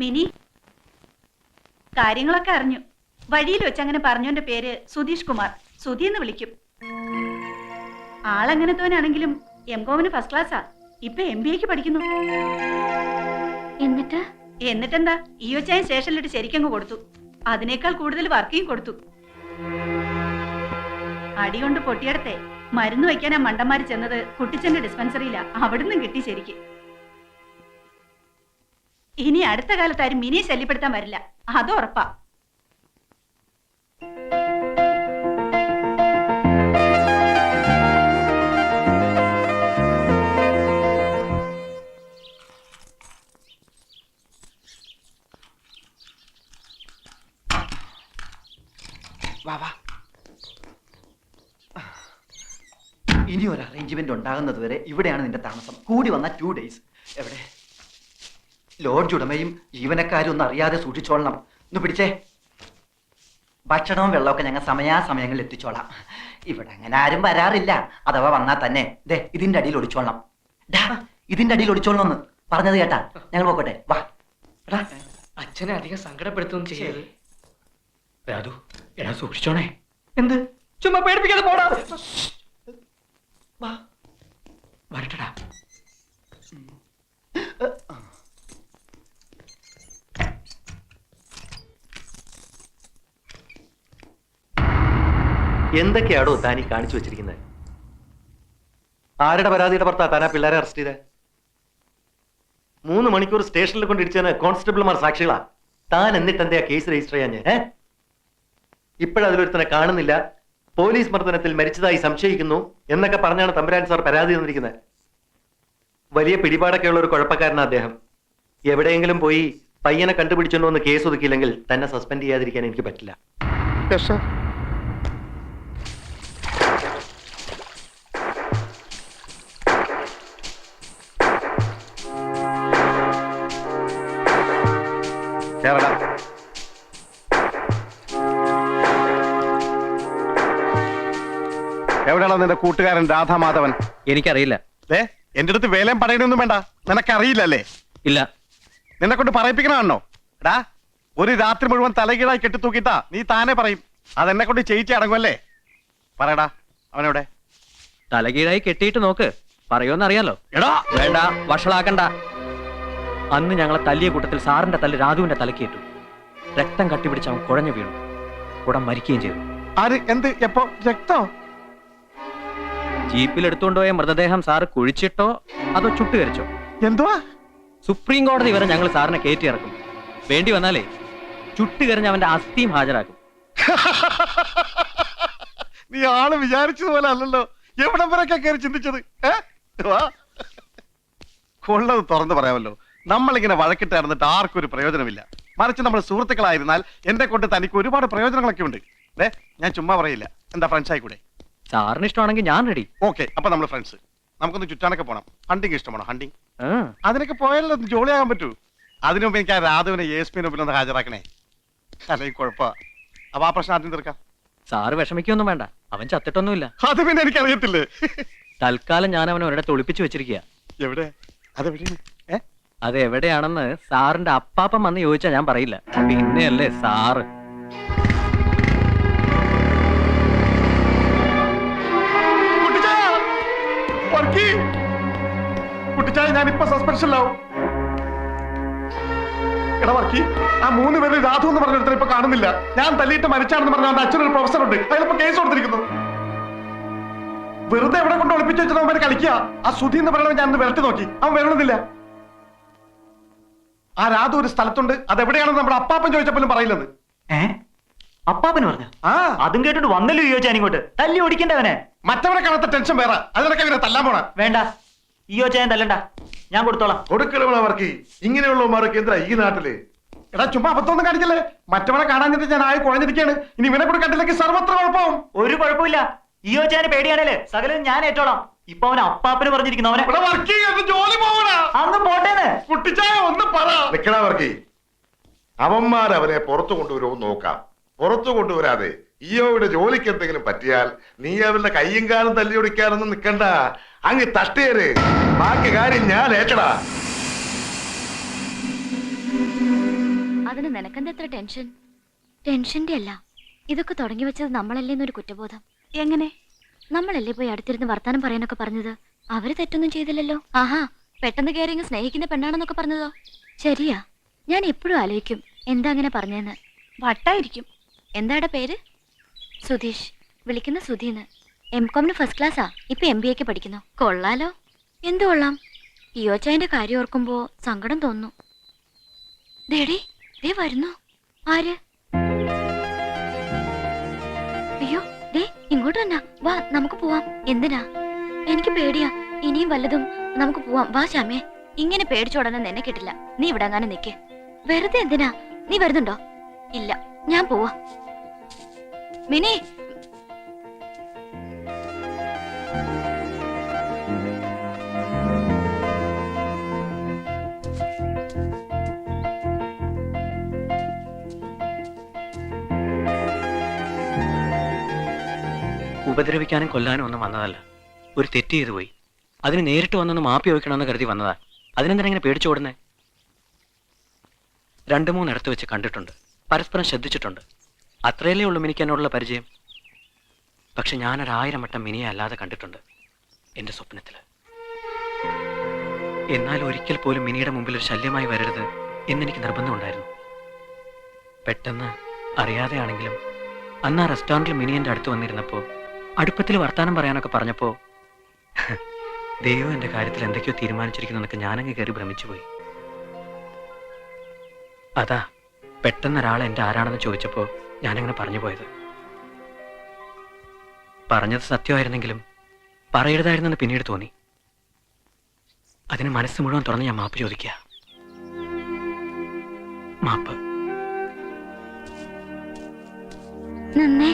Mini. കാര്യങ്ങളൊക്കെ അറിഞ്ഞു. വഴിയിൽ വെച്ച് അങ്ങനെ പറഞ്ഞോന്റെ പേര് സുധീഷ് കുമാർ. സുധി എന്ന് വിളിക്കും. ആളെങ്ങനത്തോനാണെങ്കിലും എം കോമിന് ഫസ്റ്റ് ക്ലാസ്സാ ഇപ്പൊ എം ബി എക്ക് പഠിക്കുന്നു. എന്നിട്ട്? എന്നിട്ടെന്താ? ഈ വെച്ചായ സ്റ്റേഷനിലിട്ട് ശരിക്കങ്ങ് കൊടുത്തു. അതിനേക്കാൾ കൂടുതൽ വർക്കിംഗ് കൊടുത്തു. അടികൊണ്ട് പൊട്ടിയെടുത്തെ. മരുന്ന് വയ്ക്കാൻ ആ മണ്ടന്മാര് ചെന്നത് കുട്ടിച്ചന്റെ ഡിസ്പെൻസറിയിലാ അവിടുന്ന് കിട്ടി ശരിക്ക്. ഇനി അടുത്ത കാലത്ത് ആരും മിനിയെ ശല്യപ്പെടുത്താൻ വരില്ല. അത് ഉറപ്പാ. ഇനി ഒരു അറേഞ്ച്മെന്റ് ഉണ്ടാകുന്നത് വരെ ഇവിടെയാണ് നിന്റെ താമസം. കൂടി വന്ന ടു ഡേയ്സ് എവിടെ? ലോഡ്ജ് ഉടമയും ജീവനക്കാരും ഒന്നും അറിയാതെ സൂക്ഷിച്ചോളണം. ഒന്ന് പിടിച്ചേ. ഭക്ഷണവും വെള്ളമൊക്കെ ഞങ്ങൾ സമയാസമയങ്ങളിൽ എത്തിച്ചോളാം. ഇവിടെ അങ്ങനെ ആരും വരാറില്ല. അഥവാ വന്നാൽ തന്നെ. ദേ ഇതിന്റെ അടിയിൽ ഒളിച്ചോളണം. ഡാ ഇതിന്റെ അടിയിൽ ഒളിച്ചോളണം എന്ന് പറഞ്ഞത് കേട്ടാ. ഞങ്ങൾ പോക്കോട്ടെ. വാ. എടാ അച്ഛനെ അധികം സങ്കടപ്പെടുത്തുകയും ചെയ്യരുത്. രാധു എടാ സൂക്ഷിച്ചോണേ. എന്ത്? ചുമ്മാ പേടിപ്പിക്കാതെ പോടാ. വാ. വരട്ടടാ. എന്തൊക്കെയാടോ താനി കാണിച്ചു വെച്ചിരിക്കുന്നത്? ആരുടെ പരാതിയുടെ പുറത്താ താൻ ആ പിള്ളേരെ അറസ്റ്റ് ചെയ്തേ? മൂന്ന് മണിക്കൂർ സ്റ്റേഷനിൽ കൊണ്ട് ഇടിച്ചതിന് കോൺസ്റ്റബിൾമാർ സാക്ഷികളാ. താൻ എന്നിട്ട് എന്താ കേസ് രജിസ്റ്റർ ചെയ്യാൻ ഞാൻ ഇപ്പോഴതിലൊരുത്തനെ കാണുന്നില്ല. പോലീസ് മർദ്ദനത്തിൽ മരിച്ചതായി സംശയിക്കുന്നു എന്നൊക്കെ പറഞ്ഞാണ് തമ്പുരാൻ സാർ പരാതി തന്നിരിക്കുന്നത്. വലിയ പിടിപാടൊക്കെ ഉള്ള ഒരു കുഴപ്പക്കാരനാണ് അദ്ദേഹം. എവിടെയെങ്കിലും പോയി പയ്യനെ കണ്ടുപിടിച്ചോണ്ടോ എന്ന് കേസ് ഒതുക്കിയില്ലെങ്കിൽ തന്നെ സസ്പെൻഡ് ചെയ്യാതിരിക്കാൻ എനിക്ക് പറ്റില്ല. നിന്റെ കൂട്ടുകാരൻ രാധാമാധവൻ? എനിക്കറിയില്ല. ഏ എന്റെ അടുത്ത് വേലയും പറയണൊന്നും വേണ്ട. നിനക്കറിയില്ലല്ലേ? ഇല്ല. നിന്നെ കൊണ്ട് പറയിപ്പിക്കണോ എടാ ഒരു രാത്രി മുഴുവൻ തലകീഴായി കെട്ടിത്തൂക്കിട്ടാ നീ താനെ പറയും. അതെന്നെ കൊണ്ട് ചേച്ചി അടങ്ങുമല്ലേ പറയടാ അവനോടെ തലകീഴായി കെട്ടിയിട്ട് നോക്ക്. പറയുമെന്നറിയാലോ എടാ. വേണ്ട വഷളാക്കണ്ട. അന്ന് ഞങ്ങളെ തല്ലിയ കൂട്ടത്തിൽ സാറിന്റെ തല്ല് രാധുവിന്റെ തലക്കേറ്റു. രക്തം കട്ടിപിടിച്ച് അവൻ കുഴഞ്ഞു വീണു. ഉടൻ മരിക്കുകയും ചെയ്തു. ആര്? എന്ത്? എപ്പോ? രക്തോ? ജീപ്പിൽ എടുത്തുകൊണ്ടുപോയ മൃതദേഹം സാറ് കുഴിച്ചിട്ടോ അതോ ചുട്ടുകരിച്ചോ എന്തുവാ? സുപ്രീം കോടതി വരെ ഞങ്ങൾ സാറിനെ കയറ്റി ഇറക്കും. വേണ്ടി വന്നാലേ ചുട്ടുകരിഞ്ഞ് അവന്റെ അസ്ഥിയും ഹാജരാക്കും. നീ ആൾ വിചാരിച്ചതുപോലെ അല്ലല്ലോ. എവിടെ വരെയൊക്കെ കയറി ചിന്തിച്ചത്. കൊള്ളത് തുറന്നു പറയാമല്ലോ. നമ്മളിങ്ങനെ വഴക്കിട്ട് നടന്നിട്ട് ആർക്കും ഒരു പ്രയോജനമില്ല. മറിച്ച് നമ്മൾ സുഹൃത്തുക്കളായിരുന്നാൽ എന്നെ കൊണ്ട് തനിക്ക് ഒരുപാട് പ്രയോജനങ്ങളൊക്കെ ഉണ്ട്. ഏ ഞാൻ ചുമ്മാ പറയില്ല. എന്താ ഫ്രണ്ട്സ് ആയിക്കൂടെ സാറിന് ഇഷ്ടമാണെങ്കിൽ ഞാൻ റെഡി ഓക്കെ അപ്പൊ നമ്മൾ ഫ്രണ്ട്സ് നമുക്കൊന്ന് ചുറ്റാനൊക്കെ പോണം. ഹണ്ടിങ് ഇഷ്ടമാണോ? ഹണ്ടിങ് അതിനൊക്കെ പോയാലോ ജോളിയാകാൻ പറ്റൂ. അതിനു മുമ്പ് എനിക്ക് ആ രാധുവിനെ മുമ്പിൽ ഒന്ന് ഹാജരാക്കണേ. അല്ലെങ്കിൽ കുഴപ്പമാ അപ്പൊ ആ പ്രശ്നം ആദ്യം തീർക്കാം. സാറ് വിഷമിക്കൊന്നും വേണ്ട. അവൻ ചത്തിട്ടൊന്നുമില്ല. അത് പിന്നെ എനിക്ക് എനിക്കറിയത്തില്ലേ? തൽക്കാലം ഞാൻ അവനെ ഒരിടത്ത് ഒളിപ്പിച്ചു വെച്ചിരിക്കുക എവിടെ? അതെവിടെയാണ്? അത് എവിടെയാണെന്ന് സാറിന്റെ അപ്പാപ്പൻ വന്ന് ചോദിച്ചാ ഞാൻ പറയില്ല. പിന്നെയല്ലേ സാറ്? കുട്ടിച്ചായ ഞാൻ ഇപ്പൊ സസ്പെൻഷനിലാവും ഇടവർക്കി വർക്കി ആ മൂന്ന് പേര് രാധു എന്ന് പറഞ്ഞ ഇപ്പൊ കാണുന്നില്ല. ഞാൻ തല്ലിയിട്ട് മരിച്ചാണെന്ന് പറഞ്ഞ അവന്റെ അച്ഛനൊരു പ്രൊഫസർ ഉണ്ട്. അയാളിപ്പോ കേസ് കൊടുത്തിരിക്കുന്നു. വെറുതെ എവിടെ കൊണ്ട് ഒളിപ്പിച്ചു വെച്ചത് അവന്മാര് കളിക്കുക ആ സുധി എന്ന് പറയുന്നത് ഞാൻ വിരട്ടി നോക്കി. അവൻ വരണമെന്നില്ല. ആ രാധു ഒരു സ്ഥലത്തുണ്ട്. അതെവിടെയാണെന്ന് നമ്മുടെ അപ്പാപ്പൻ ചോദിച്ചപ്പോലും പറയില്ലെന്ന്. ഏ? അപ്പാപ്പന് പറഞ്ഞു? ആ. അതും കേട്ടിട്ട് വന്നല്ലോ ചോദിച്ചാൽ ഇങ്ങോട്ട്. തല്ലി ഓടിക്കണ്ടവനെ. മറ്റവരെ കാണാത്ത ടെൻഷൻ വേറെ. അതിനൊക്കെ ഇവരെ തല്ലാൻ പോണ? വേണ്ട. ഈയോ ചെയ്യാൻ തല്ലണ്ട. ഞാൻ കൊടുത്തോളാം. കൊടുക്കലവർക്ക് ഇങ്ങനെയുള്ളവർക്ക് എന്താ ഈ നാട്ടിൽ? എടാ ചുമ്മാ അബദ്ധമൊന്നും കാണിക്കല്ലേ? മറ്റവനെ കാണാഞ്ഞിട്ട് ഞാൻ ആയി കുഴഞ്ഞിരിക്കുകയാണ് ഇനി ഇവനെ കൂടെ കണ്ടില്ലെങ്കിൽ സർവത്ര കുഴപ്പവും ഒരു കുഴപ്പമില്ല. ഈയോ ചെയ്യാൻ പേടിയാണല്ലേ സകലം ഞാൻ ഏറ്റോളാം. ഇപ്പൊ അവൻ അപ്പാപ്പന് പറഞ്ഞിരിക്കുന്നു. അവനെ വർക്ക് ജോലി പോകണ അന്ന് പോട്ടേന്ന്. കുട്ടിച്ചായ ഒന്ന് പറ. നിക്കണവർക്ക് അവന്മാർ അവനെ പുറത്തു കൊണ്ടുവരുമോ നോക്കാം. പുറത്തു കൊണ്ടുവരാതെ ഇയോയുടെ ജോലിക്ക് എന്തെങ്കിലും പറ്റിയാൽ നീ അവരുടെ കയ്യും കാലും തല്ലിയൊടിക്കാനൊന്നും നിക്കണ്ട. അങ്ങ് തട്ടേര് ബാക്കി കാര്യം ഞാൻ ഏറ്റടാ. അതിന് നിനക്കെന്താ എത്ര ടെൻഷൻ? ടെൻഷന്റെ അല്ല. ഇതൊക്കെ തുടങ്ങി വെച്ചത് നമ്മളല്ലേ എന്നൊരു കുറ്റബോധം. എങ്ങനെ? നമ്മളല്ലേ പോയി അടുത്തിരുന്ന് വർത്താനം പറയാനൊക്കെ പറഞ്ഞത്? അവർ തെറ്റൊന്നും ചെയ്തില്ലല്ലോ. ആഹാ പെട്ടെന്ന് കയറി ഇങ്ങ് സ്നേഹിക്കുന്ന പെണ്ണാണെന്നൊക്കെ പറഞ്ഞതോ? ശരിയാ. ഞാൻ എപ്പോഴും ആലോചിക്കും എന്താ അങ്ങനെ പറഞ്ഞെന്ന്. വട്ടായിരിക്കും. എന്താടെ പേര്? സുധീഷ് വിളിക്കുന്ന സുധീന്ന്. എം കോമിന് ഫസ്റ്റ് ക്ലാസ്സാ ഇപ്പൊ എം ബി എക്ക് പഠിക്കുന്നു. കൊള്ളാലോ. എന്ത് കൊള്ളാം? ഇയോച്ചായന്റെ കാര്യം ഓർക്കുമ്പോ സങ്കടം തോന്നുന്നു ദേടി ദേ വരുന്നു. ആര്? അയ്യോ ദേ ഇങ്ങോട്ട് തന്നെ വാ നമുക്ക് പോവാം. എന്തിനാ? എനിക്ക് പേടിയാ. ഇനിയും വല്ലതും നമുക്ക് പോവാം. വാ ശ്യാമേ. ഇങ്ങനെ പേടിച്ചോടനെ നിന്നെ കിട്ടില്ല. നീ ഇവിടെ അങ്ങനെ നിക്ക്. വെറുതെ എന്തിനാ? നീ വരുന്നുണ്ടോ? ഇല്ല ഞാൻ പോവാ. മിനി. ഉപദ്രവിക്കാനും കൊല്ലാനും ഒന്നും വന്നതല്ല. ഒരു തെറ്റ് ചെയ്തു പോയി. അതിന് നേരിട്ട് വന്നൊന്ന് മാപ്പി ചോദിക്കണമെന്ന് കരുതി വന്നതാ. അതിനെന്തിനാ ഇങ്ങനെ പേടിച്ചോടുന്നേ രണ്ടു മൂന്നിടത്ത് വെച്ച് കണ്ടിട്ടുണ്ട്. പരസ്പരം ശ്രദ്ധിച്ചിട്ടുണ്ട്. അത്രയല്ലേ ഉള്ളൂ മിനിക്ക് എന്നോടുള്ള പരിചയം. പക്ഷെ ഞാനൊരായിരം വട്ടം മിനിയെ അല്ലാതെ കണ്ടിട്ടുണ്ട് എന്റെ സ്വപ്നത്തിൽ എന്നാൽ ഒരിക്കൽ പോലും മിനിയുടെ മുമ്പിൽ ഒരു ശല്യമായി വരരുത് എന്നെനിക്ക് നിർബന്ധമുണ്ടായിരുന്നു. പെട്ടെന്ന് അറിയാതെയാണെങ്കിലും അന്ന് ആ റെസ്റ്റോറന്റിൽ മിനി എന്റെ അടുത്ത് വന്നിരുന്നപ്പോൾ അടുപ്പത്തിൽ വർത്തമാനം പറയാനൊക്കെ പറഞ്ഞപ്പോൾ ദൈവം എന്റെ കാര്യത്തിൽ എന്തൊക്കെയോ തീരുമാനിച്ചിരിക്കുന്നു എന്നൊക്കെ ഞാനങ്ങ് കയറി ഭ്രമിച്ചുപോയി. അതാ പെട്ടെന്ന് ഒരാൾ എന്റെ ആരാണെന്ന് ചോദിച്ചപ്പോൾ ഞാനങ്ങനെ പറഞ്ഞു പോയത്. പറഞ്ഞത് സത്യമായിരുന്നെങ്കിലും പറയരുതായിരുന്നെന്ന് പിന്നീട് തോന്നി. അതിന് മനസ്സ് മുഴുവൻ തുറന്ന് ഞാൻ മാപ്പ് ചോദിക്കുക മാപ്പ്. നന്നേ.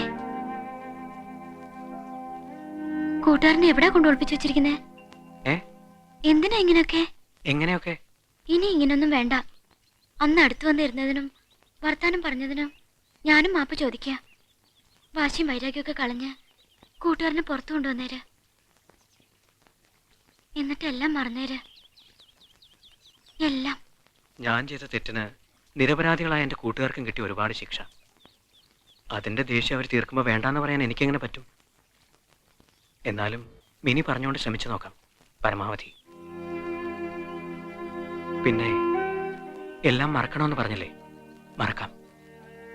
കൂട്ടുകാരനെ എവിടെ കൊണ്ട് ഒളിപ്പിച്ചു വെച്ചിരിക്കുന്നേ? എന്തിനാ ഇങ്ങനെയൊക്കെ? എങ്ങനെയൊക്കെ? ഇനി ഇങ്ങനൊന്നും വേണ്ട. അന്ന് അടുത്തു വന്നിരുന്നതിനും വർത്താനം പറഞ്ഞതിനോ? ഞാനും മാപ്പ് ചോദിക്കുക വാശിയും വൈരാഗ്യമൊക്കെ കളഞ്ഞ് കൂട്ടുകാരനെ പുറത്തു കൊണ്ടുവന്നേര്. എന്നിട്ട് എല്ലാം മറന്നേര്. എല്ലാം. ഞാൻ ചെയ്ത തെറ്റിന് നിരപരാധികളായ എന്റെ കൂട്ടുകാർക്കും കിട്ടിയ ഒരുപാട് ശിക്ഷ. അതിന്റെ ദേഷ്യം അവർ തീർക്കുമ്പോൾ വേണ്ടാന്ന് പറയാൻ എനിക്കെങ്ങനെ പറ്റും? എന്നാലും മിനി പറഞ്ഞുകൊണ്ട് ശ്രമിച്ചു നോക്കാം. പരമാവധി. പിന്നെ എല്ലാം മറക്കണമെന്ന് പറഞ്ഞില്ലേ?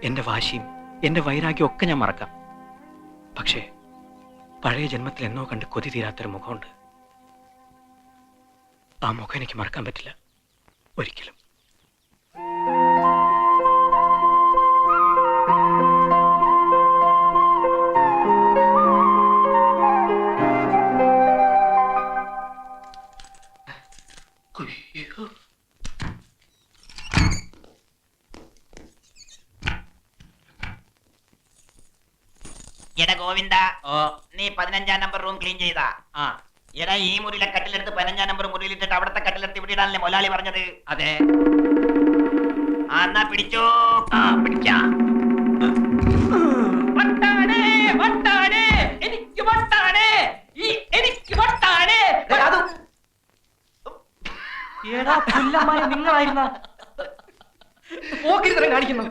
എന്റെ വാശിയും എന്റെ വൈരാഗ്യം ഒക്കെ ഞാൻ മറക്കാം. പക്ഷേ പഴയ ജന്മത്തിൽ എന്നോ കണ്ട് കൊതി തീരാത്തൊരു മുഖമുണ്ട്. ആ മുഖം എനിക്ക് മറക്കാൻ പറ്റില്ല. ഒരിക്കലും. ഗോവിന്ദ. നീ പതിനഞ്ചാം നമ്പർ റൂം ക്ലീൻ ചെയ്താ. ആ. എടാ ഈ മുറിയിലെ കട്ടിലെടുത്ത് പതിനഞ്ചാം നമ്പർ മുറിയിലിട്ടിട്ട് അവിടത്തെ കട്ടിലെടുത്ത് ഇവിടെ ഇടാനല്ലേ മൊലാളി പറഞ്ഞത്? അതെ. ആ എന്നാ പിടിച്ചോ. ആ പിടിച്ചാ. എനിക്ക് വട്ടാണേ. ഈ എനിക്ക് വട്ടാണ്. ഏടാ പുല്ലന്മാരെ നിങ്ങളായിരുന്ന? പോക്കിരിത്തരം കാണിക്കുന്നു.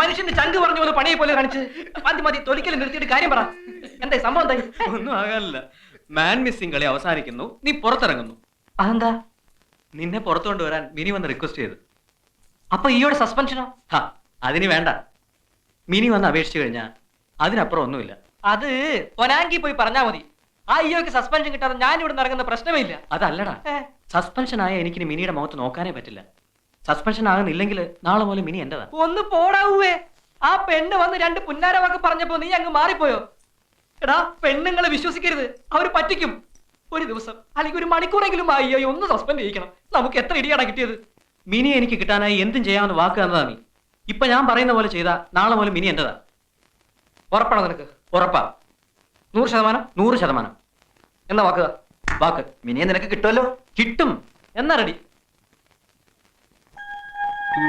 മനുഷ്യന്റെ ചങ്ക് പറഞ്ഞു പോലെ പണിയെ പോലെ കാണിച്ച് മതി മതി തൊലിക്കൽ നിർത്തിയിട്ട് കാര്യം പറ. എന്തായി സംഭവം എന്തായി? ഒന്നും ആകാനില്ല. മാൻ മിസ്സിംഗ് കളി അവസാനിക്കുന്നു. നീ പുറത്തിറങ്ങുന്നു. അതെന്താ? നിന്നെ പുറത്തു വരാൻ മിനി വന്ന് റിക്വസ്റ്റ് ചെയ്തു. അപ്പൊ ഈയോടെ സസ്പെൻഷനോ ഹാ അതിന് വേണ്ട. മിനി വന്ന് അപേക്ഷിച്ചു കഴിഞ്ഞാ അതിനപ്പുറം ഒന്നുമില്ല. അത് പൊനാങ്കി പോയി പറഞ്ഞാ മതി. ആ ഇയോക്ക് സസ്പെൻഷൻ കിട്ടാതെ ഞാൻ ഇവിടെ ഇറങ്ങുന്ന പ്രശ്നമേ ഇല്ല. അതല്ലടാ. സസ്പെൻഷൻ ആയ എനിക്ക് മിനിയുടെ മുഖത്ത് നോക്കാനേ പറ്റില്ല. സസ്പെൻഷൻ ആകുന്നില്ലെങ്കിൽ നാളെ മുതൽ മിനി എന്റേതാ ഒന്ന് പോടാവൂവേ ആ പെണ്ണ് വന്ന് രണ്ട് പുന്നാരവാക്ക് പറഞ്ഞപ്പോ നീ അങ്ങ് മാറിപ്പോയോ? എടാ പെണ്ണുങ്ങളെ വിശ്വസിക്കരുത്. അവർ പറ്റിക്കും. ഒരു ദിവസം അല്ലെങ്കിൽ ഒരു മണിക്കൂറെങ്കിലും അയ്യോ ഒന്ന് സസ്പെൻഡ് ചെയ്യിക്കണം. നമുക്ക് എത്ര ഇടിയാണ് കിട്ടിയത്? മിനി എനിക്ക് കിട്ടാനായി എന്തും ചെയ്യാമെന്ന് വാക്ക് തന്നതാ നീ. ഇപ്പൊ ഞാൻ പറയുന്ന പോലെ ചെയ്താ നാളെ മുതൽ മിനി എന്റേതാ ഉറപ്പാണോ നിനക്ക്? ഉറപ്പാ. നൂറ് ശതമാനം? നൂറ് ശതമാനം. എന്നാ വാക്കുക വാക്ക്. മിനിയെ നിനക്ക് കിട്ടുമല്ലോ കിട്ടും. എന്നാ ready Come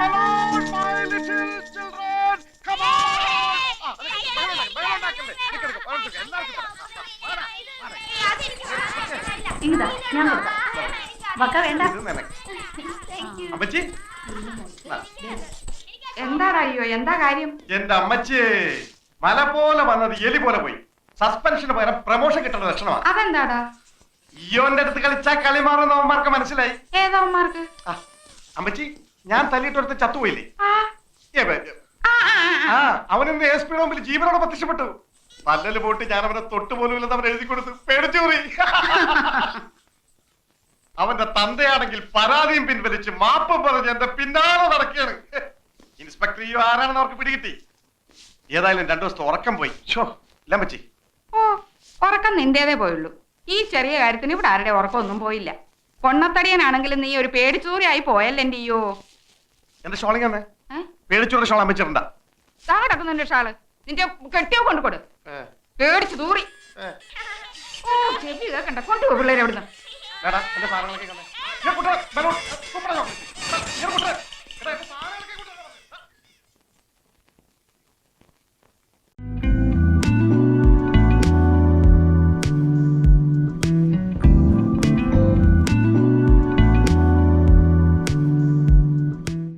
along, my little children. Come on. ഇങ്ങതാ ഞാൻ വക്ക വേണ്ട. അമ്മച്ചി? എന്താടാ അയ്യോ എന്താ കാര്യം? എന്റെ അമ്മച്ചി മല പോലെ വന്നത് എലി പോലെ പോയി. സസ്പെൻഷന് പകരം പ്രമോഷൻ കിട്ടുന്ന ലക്ഷണമാണ് അതെന്താടാ? ഇയോന്റെ അടുത്ത് കളിച്ചാ കളി മാറുന്ന അവന്മാർക്ക് മനസ്സിലായി. ഏതവന്മാർക്ക് ആ, അമ്മച്ചി ഞാൻ തല്ലിയിട്ടൊരുത്ത് ചത്തുപോയില്ലേ? ഏ, ബേ. ആ അവനിന്ന് എസ് പിയുടെ മുമ്പിൽ ജീവനോടെ പ്രത്യക്ഷപ്പെട്ടു. പല്ലല് പോട്ട് ഞാൻ അവനെ തൊട്ടുപോലും ഇല്ലെന്ന് അവൻ എഴുതി കൊടുത്തു പേടിച്ചു പോയി. അവന്റെ തന്തയാണെങ്കിൽ പരാതിയും പിൻവലിച്ച് മാപ്പും പറഞ്ഞ് എന്റെ പിന്നാലെ നടക്കുകയാണ്. ഇൻസ്പെക്ടർ ഈ ആരാണെന്ന് അവർക്ക് പിടികിട്ടി? ഏതായാലും രണ്ടു ദിവസത്തെ ഉറക്കം പോയി. ഷോ ലമ്മച്ചി ഓ ഉറക്കം നിന്റേതേ പോയുള്ളൂ. ഈ ചെറിയ കാര്യത്തിന് ഇവിടെ ആരുടെ ഉറക്കമൊന്നും പോയില്ല. പൊണ്ണത്തടിയനാണെങ്കിലും നീ ഒരു പേടിച്ചൂറിയായി പോയല്ലേ എന്റെ അയ്യോ. എന്റെ ഷോളിംഗ് ഏ? പേടിച്ചോടെ ഷോൾ അമ്മച്ചിട്ടുണ്ട? കിടക്കുന്നു നിന്റെ ഷാൾ. നിന്റെ കെട്ടിയോ കൊണ്ടു കൊടു. പേടിച്ചു തൂറി. ഓ ചെവി കേക്കണ്ട കൊണ്ടുപോ പിള്ളേരെ അവിടുന്ന്. എന്റെ സാധനങ്ങളൊക്കെ